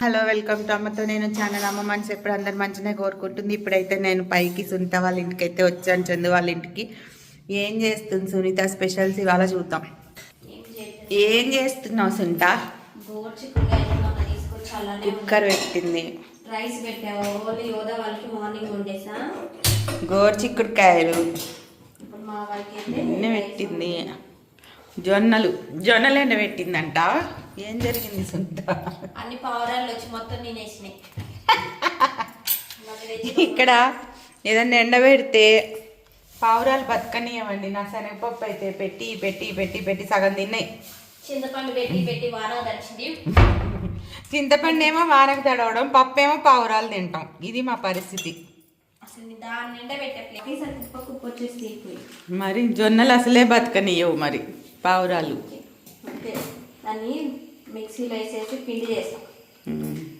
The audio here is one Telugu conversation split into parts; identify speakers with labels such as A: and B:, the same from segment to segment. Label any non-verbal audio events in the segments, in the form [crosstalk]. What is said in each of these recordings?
A: హలో వెల్కమ్ టు అమ్మతో నేను ఛానల్ అమ్మ మనసు. ఎప్పుడు అందరు మంచిగా కోరుకుంటుంది. ఇప్పుడైతే నేను పైకి సునీత వాళ్ళ ఇంటికి అయితే వచ్చాను. చందు వాళ్ళ ఇంటికి. ఏం చేస్తుంది సునీత? స్పెషల్స్ ఇవాళ చూద్దాం. ఏం చేస్తున్నావు సునీత? కుక్కర్ పెట్టింది.
B: రైస్
A: గోరు చిక్కుడుకాయలు పెట్టింది. జొన్నలు. జొన్నలు ఎండ పెట్టిందంట? ఏం జరిగింది సునీత
B: అన్ని పావురాలు వచ్చి మొత్తం తెచ్చి [laughs]
A: ఇక్కడ ఏదన్నా ఎండబెడితే పావురాలు బతకనియమండి. నా శనగపప్పు అయితే పెట్టి పెట్టి పెట్టి పెట్టి సగం తిన్నాయి.
B: చింతపండు పెట్టి పెట్టి వాన దడిచింది
A: చింతపండు ఏమో వానకు తడవడం పప్పు ఏమో పావురాలు తింటాం. ఇది మా పరిస్థితి.
B: నేను
A: మరి జొన్నలు అసలే బతకనియవు మరి పావురాలు.
B: దాన్ని మిక్సీలో వేసేసి పిండి చేస్తాం.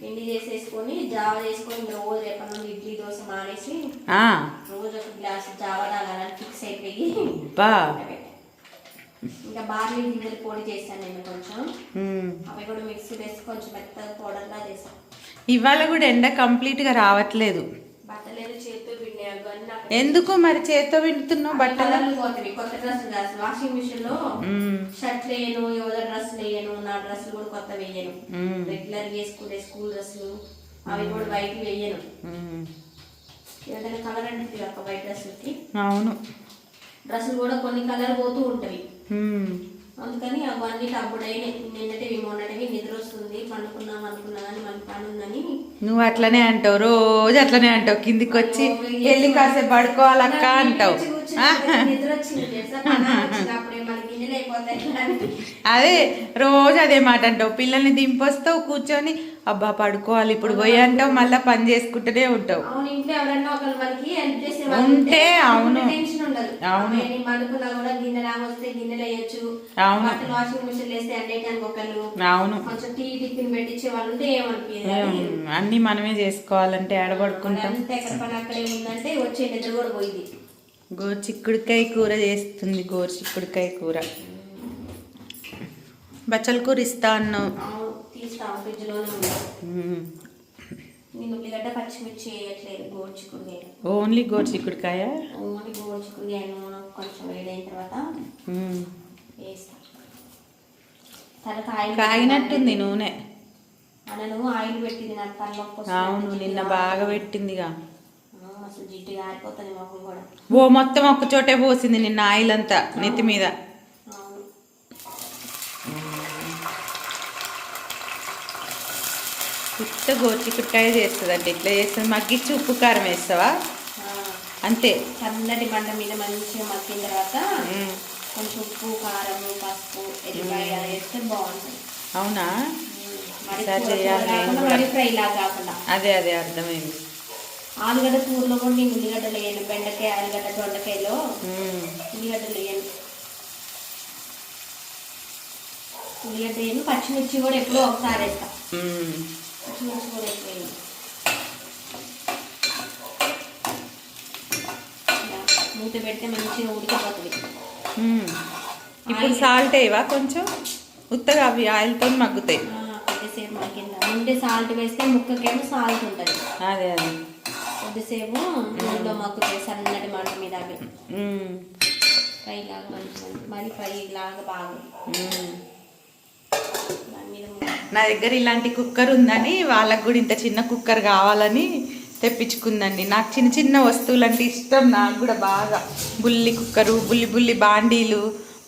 B: పిండి చేసేసుకొని జావ చేసుకొని రోజు రేపటి నుండి ఇడ్లీ దోశ మానేసి రోజు ఒక గ్లాస్ జావ తాగాలని ఫిక్స్ అయిపోయి ఇంకా బార్లీ గింజలు పొడి చేశాను నేను కొంచెం. అవి కూడా మిక్సీ వేసి కొంచెం మెత్తగా పౌడర్లా చేశాను
A: ఇవాళ కూడా ఎండ కంప్లీట్గా రావట్లేదు
B: బట్టలేదు చేతితో పిండి అవన్నీ నాకు
A: ఎందుకు మరి చేత్తో వింటున్నావు బట్టలు
B: పోతాయి కొత్త డ్రెస్ కాదు వాషింగ్ మిషన్లో
A: ఉమ్.
B: షర్ట్లు వేయను యోగా డ్రెస్సులు వేయను నా డ్రెస్సులు కూడా కొత్త వేయను. రెగ్యులర్ వేసుకునే స్కూల్ డ్రెస్సులు అవి కూడా బయటికి వేయను. ఏదైనా కలర్ అంటే ఒక వైట్ డ్రెస్సులకి
A: అవును
B: డ్రెస్సులు కూడా కొన్ని కలర్ పోతూ
A: ఉమ్.
B: అందుకని అవన్నీ అప్పుడైనా నిన్నటివి మొన్నటివి నిద్ర వస్తుంది. పండుకున్నాం అనుకున్నా కానీ మన పని ఉందని
A: నువ్వు అట్లనే అంటావు. రోజు అట్లనే అంటావు. కిందికి వచ్చి వెళ్ళి కాసేపు పడుకోవాలక్క అంటావు?
B: నిద్ర వచ్చింది
A: అదే రోజు అదే మాట అంటావు. పిల్లల్ని దింపొస్తావు కూర్చొని. అబ్బా పడుకోవాలి ఇప్పుడు పోయి అంటావు మళ్ళీ పని చేసుకుంటూనే ఉంటావు. ఉంటే అవును. అవును. అవును. అన్నీ మనమే చేసుకోవాలంటే
B: పోయింది
A: గోరు చిక్కుడుకాయ కూర చేస్తుంది గోరు చిక్కుడుకాయ కూర. బచ్చల కూర ఇస్తా అన్నావు
B: ఉంది. నేను ఉల్లిగడ్డ పచ్చిమిర్చి వేయట్లేదు
A: ఓన్లీ గోరు చిక్కుడుకాయ
B: ఓన్లీ నూనె కొంచెం వేడైన తర్వాత. వేస్తాను
A: కాగినట్టుంది నూనె.
B: అనను ఆయిల్ పెట్టింది నాకు తలనొప్పి వస్తుంది.
A: అవును నిన్న బాగా పెట్టిందిగా.
B: అసలు జిడ్డు కూడా.
A: ఓ మొత్తం ఒక్క చోటే పోసింది నిన్న ఆయిల్ అంతా నెత్తి మీద
B: అవును
A: ఉత్త గోచికుట్టాయ చేస్తుంది అంటే ఇట్లా చేస్తుంది. మగ్గిచ్చి ఉప్పు కారం వేస్తావా? అంతే.
B: సన్నటి బండ మీద మంచిగా మగ్గిన తర్వాత. కొంచెం ఉప్పు కారం పసుపు ఎల్లిపాయ వేస్తే బాగుంటుంది.
A: అవునా?
B: మరి కాకుండా
A: కూడా.
B: మరి ఫ్రై లాగా కాకుండా.
A: అదే అదే అర్థమైంది.
B: ఆలుగడ్డ కూరలో కూడా నేను ఉల్లిగడ్డలు వేయను బెండకాయ ఆలుగడ్డ దొండకాయలో. ఉల్లిగడ్డలు వేయను ఉల్లిగడ్డ వేయను పచ్చిమిర్చి కూడా ఎప్పుడో ఒకసారి వేస్తా.
A: ఉమ్.
B: పచ్చిమిర్చి కూడా మూత పెడితే మంచిగా ఉడికిపోతుంది.
A: ఇప్పుడు సాల్ట్ వేయవా కొంచెం? ఉత్తగా అవి ఆయిల్తో మగ్గుతాయి.
B: కొద్దిసేపు మగ్గిందా? ముందే సాల్ట్ వేస్తే ముక్కకేమో సాల్ట్ ఉంటుంది.
A: అదే అదే.
B: కొద్దిసేపు నూనెలో మగ్గుతాయి సన్నటి మంట మీద అవి.
A: ఉమ్.
B: ఫ్రై లాగా మంచిగా మరి ఫ్రై లాగా బాగా
A: నా దగ్గర ఇలాంటి కుక్కర్ ఉందని వాళ్ళకు కూడా ఇంత చిన్న కుక్కర్ కావాలని తెప్పించుకుందండి. నాకు చిన్న చిన్న వస్తువులు అంటే ఇష్టం నాకు కూడా బాగా. బుల్లి కుక్కరు బుల్లి బుల్లి బాండీలు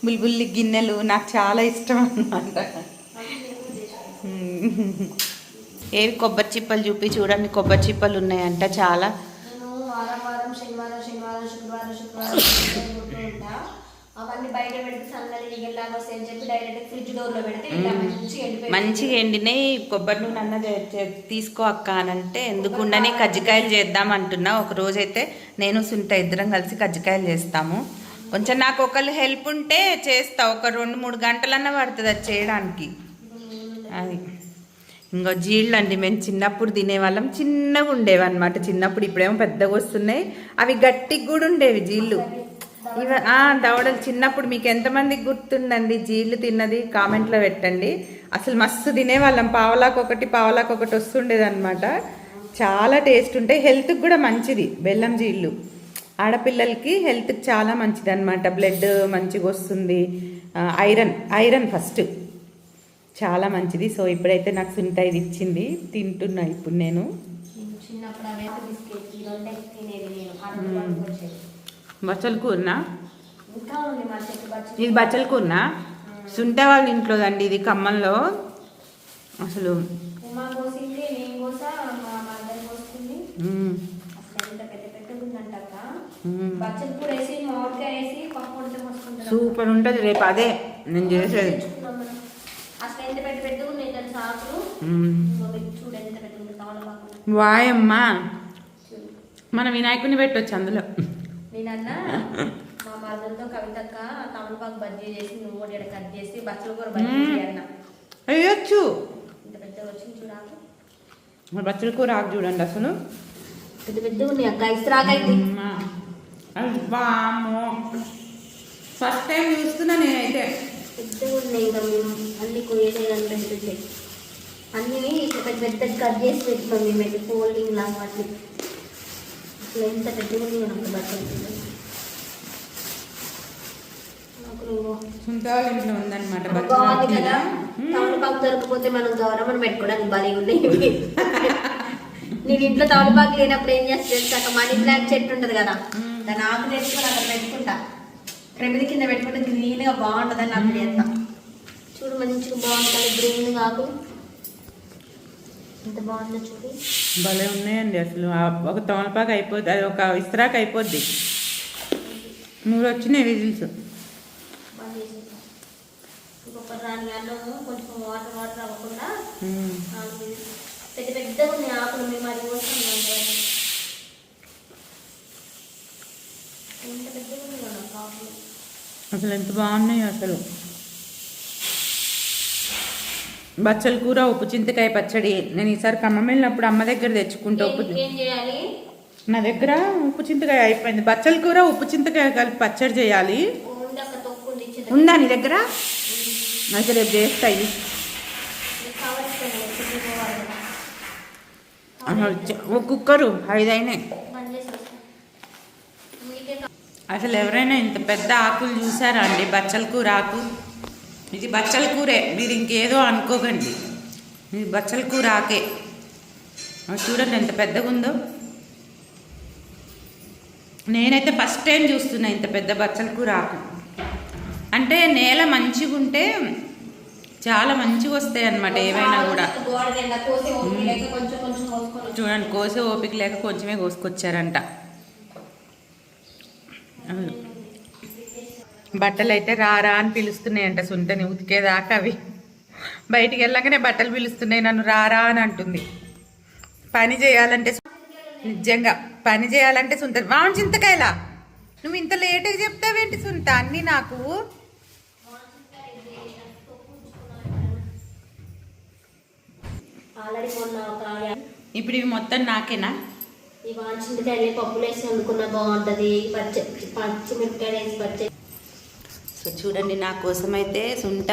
A: బుల్లి బుల్లి గిన్నెలు నాకు చాలా ఇష్టం అన్నమాట. [laughs] ఏవి కొబ్బరి చిప్పలు చూపి చూడండి కొబ్బరి చిప్పలు ఉన్నాయంట చాలా.
B: శనివారం శనివారం శుక్రవారం శుక్రవారం అవన్నీ బయట పెడితే వస్తాయి అని చెప్పి డైరెక్ట్ ఫ్రిడ్జ్ పెడితే ఇలా మంచిగా ఎండిపోయి
A: మంచిగా ఎండినాయి కొబ్బరి నూనె అన్న తీసుకో అక్క అని అంటే ఎందుకు ఉండని కజ్జికాయలు చేద్దాం అంటున్నా. ఒక రోజైతే నేను సునీత ఇద్దరం కలిసి కజ్జికాయలు చేస్తాము. కొంచెం నాకు ఒకళ్ళు హెల్ప్ ఉంటే చేస్తా. ఒక రెండు మూడు గంటలన్నా పడుతుంది అది చేయడానికి. అది. ఇంకో జీళ్ళు అండి మేము చిన్నప్పుడు తినేవాళ్ళం. చిన్నగా ఉండేవి అనమాట చిన్నప్పుడు ఇప్పుడేమో పెద్దగా వస్తున్నాయి. అవి గట్టిగా కూడా ఉండేవి జీళ్ళు. ఇవ దవడలు చిన్నప్పుడు మీకు ఎంతమందికి గుర్తుందండి? జీళ్ళు తిన్నది కామెంట్లో పెట్టండి. అసలు మస్తు తినేవాళ్ళం. పావలాకు ఒకటి పావలాకు ఒకటి వస్తుండేది అనమాట చాలా టేస్ట్ ఉంటాయి హెల్త్కి కూడా మంచిది బెల్లం జీళ్ళు ఆడపిల్లలకి హెల్త్కి చాలా మంచిది అనమాట బ్లడ్ మంచిగా వస్తుంది. Iron iron first. చాలా మంచిది. సో ఇప్పుడైతే నాకు సుంట ఇది ఇచ్చింది. తింటున్నా ఇప్పుడు నేను.
B: నేను చిన్నప్పుడు
A: బచ్చల కూరనా ఇది బచ్చల కూరనా సుంట వాళ్ళ ఇంట్లోదండి ఇది ఖమ్మంలో. అసలు సూపర్ ఉంటుంది రేపు అదే నేను చేసేది. వాయమ్మా. మన వినాయకుని పెట్టొచ్చు అందులో.
B: నేనన్నా మా మదర్తో కవితక్క తమలపాకు బజ్జీ చేసి నువ్వు కూడా కట్ చేసి బచ్చల కూర బజ్జీ
A: మ్మ్.
B: చేయన్న
A: వేయొచ్చు
B: ఇంత పెద్దగా వచ్చింది చూడాకు
A: మరి బచ్చల కూర ఆకు చూడండి అసలు.
B: పెద్ద పెద్దగా ఉన్నాయి అక్క.
A: అది వామ్మో. ఫస్ట్ టైం చూస్తున్నా నేనైతే.
B: పెద్దగా ఉన్నాయి ఇంకా మేము. అన్ని పెద్ద పెద్దవి. అన్ని ఇట్లా పెద్ద పెద్ద కట్ చేసి పెట్టినాం మేమైతే ఫోల్డింగ్ లాగా బట్టలు నాకు
A: ఇంట్లో ఉందన్నమాట బచ్చల
B: బాగుంది
A: ఆకు
B: కదా.
A: మీద.
B: తమలపాకు దొరకపోతే మనం గౌరవం పెట్టుకోవడానికి బలి ఉన్నాయి. నేను ఇంట్లో తమలపాకు లేనప్పుడు ఏం అక్కడ మనీ ప్లాంట్ చెట్టు ఉంటుంది కదా. దాని ఆకు తెచ్చుకొని అక్కడ పెట్టుకుంటా. ప్రమిది కింద పెట్టుకుంటే గ్రీన్గా బాగుంటుంది అని అప్పుడు చేస్తా చూడు మంచిగా బాగుంటుంది గ్రీన్ ఆకు. ఎంత బాగుందో చూడు.
A: భలే ఉన్నాయండి అసలు. ఒక తమలపాకు అయిపోద్ది అది ఒక ఇస్త్రాక్ అయిపోద్ది. మూడు వచ్చినాయి విజిల్స్.
B: రాని అన్నము కొంచెం వాటర్ వాటర్ అవ్వకుండా పెద్ద పెద్దగా ఉన్నాయి ఆకులు మేము అది కోసం ఎంత పెద్దగా ఉంది కదా ఆకులు
A: అసలు ఎంత బాగున్నాయి అసలు. బచ్చల కూర ఉప్పు చింతకాయ పచ్చడి. నేను ఈసారి ఖమ్మం వెళ్ళినప్పుడు అమ్మ దగ్గర తెచ్చుకుంటా ఉప్పు నా దగ్గర ఉప్పు చింతకాయ అయిపోయింది. బచ్చల కూర ఉప్పు చింతకాయ కలిపి పచ్చడి చేయాలి.
B: ఉంది
A: నీ దగ్గర? అయితే రేపు చేస్తాయి కుక్కరు ఐదు అయినాయి
B: బంద్ చేసి వస్తాను మీకే కా-
A: అసలు ఎవరైనా ఇంత పెద్ద ఆకులు చూసారా అండి? బచ్చల కూర ఆకు? ఇది బచ్చల కూరే. మీరు ఇంకేదో అనుకోకండి. ఇది బచ్చల కూర ఆకే. చూడండి ఎంత పెద్దగా ఉందో నేనైతే ఫస్ట్ టైం చూస్తున్నా ఇంత పెద్ద బచ్చల కూర ఆకు. అంటే నేల మంచిగా ఉంటే చాలా మంచిగా వస్తాయి అన్నమాట ఏవైనా కూడా. చూడండి కోసే ఓపిక లేక కొంచెమే కోసుకొచ్చారంట. బట్టలు అయితే రారా అని పిలుస్తున్నాయంట సుంటని ఉతికేదాకా అవి. బయటికి వెళ్ళగానే బట్టలు పిలుస్తున్నాయి నన్ను రారా అని అంటుంది. పని చేయాలంటే నిజంగా పని చేయాలంటే సుంట వాడు చింతకాయలా నువ్వు ఇంత లేట్గా చెప్తావేంటి సుంట అన్నీ నాకు ఇప్పుడు ఇవి మొత్తం నాకేనా?
B: ఈ పప్పులు వేసి వండుకున్న బాగుంటది. పచ్చి పచ్చిమిరపకాయలు వేసి పచ్చి
A: సో చూడండి నా కోసం అయితే సుంట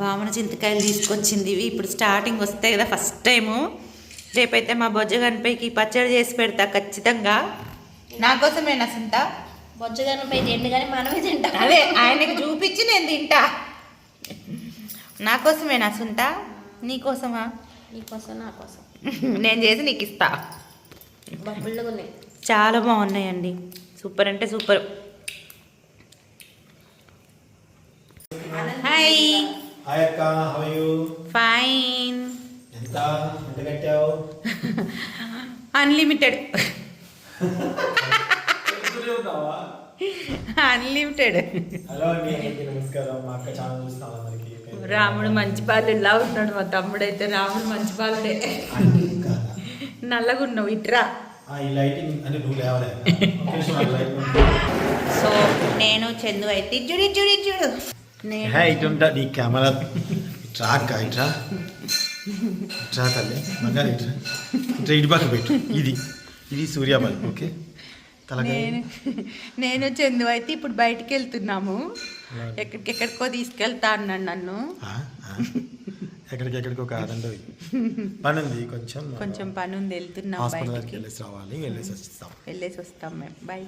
A: వామన చింతకాయలు తీసుకొచ్చింది ఇవి. ఇప్పుడు స్టార్టింగ్ వస్తాయి కదా ఫస్ట్ టైము. రేపైతే మా బొజ్జగనిపైకి పచ్చడి చేసి పెడతా ఖచ్చితంగా. నా కోసమేనా సుంట?
B: బొజ్జగానపై తిండి కానీ మనమే తింటాం.
A: అదే ఆయనకి చూపించి నేను తింటా. నా కోసమేనా సుంట? నీ కోసమా?
B: నీకోసం నా కోసం.
A: నేను చేసి నీకు ఇస్తా. చాలా బాగున్నాయండి. సూపర్ అంటే సూపర్ హాయ్
C: హాయ్ అక్క హౌ యూ
A: ఫైన్
C: ఎంత? ఎంత కట్టావు?
A: అన్లిమిటెడ్ అన్లిమిటెడ్
C: హలో అండి నమస్కారం. మా అక్క ఛానల్ చూస్తాం అందరికి?
A: రాముడు మంచి బాలు ఇలా ఉన్నాడు మా తమ్ముడైతే రాముడు మంచి బాలుడే? నల్లగా ఉన్నావు ఇట్రా సో నేను చందు అయితే చూడు చూడు నేను
C: హే ఇటు ఉంటా నీ కెమెరా ఇట్రా అక్క ఇట్రా. ఇట్రా తల్లి బంగారు ఇట్రా. ఇట్రా ఇటు పక్క పెట్టు. ఇది. ఇది సూర్య బల్బ్ ఓకే
A: నేను నేను చందు అయితే ఇప్పుడు బయటికి వెళ్తున్నాము. ఎక్కడికి ఎక్కడికో తీసుకెళ్తా అన్నాడు నన్ను.
C: ఆ, ఆ. ఎక్కడికి ఎక్కడికో కాదండి పని ఉంది కొంచెం.
A: కొంచెం పని ఉంది వెళ్తున్నాం
C: వెళ్ళేసి రావాలి వెళ్ళేసి వస్తాం.
A: వెళ్ళేసి వస్తాం మేము. బాయ్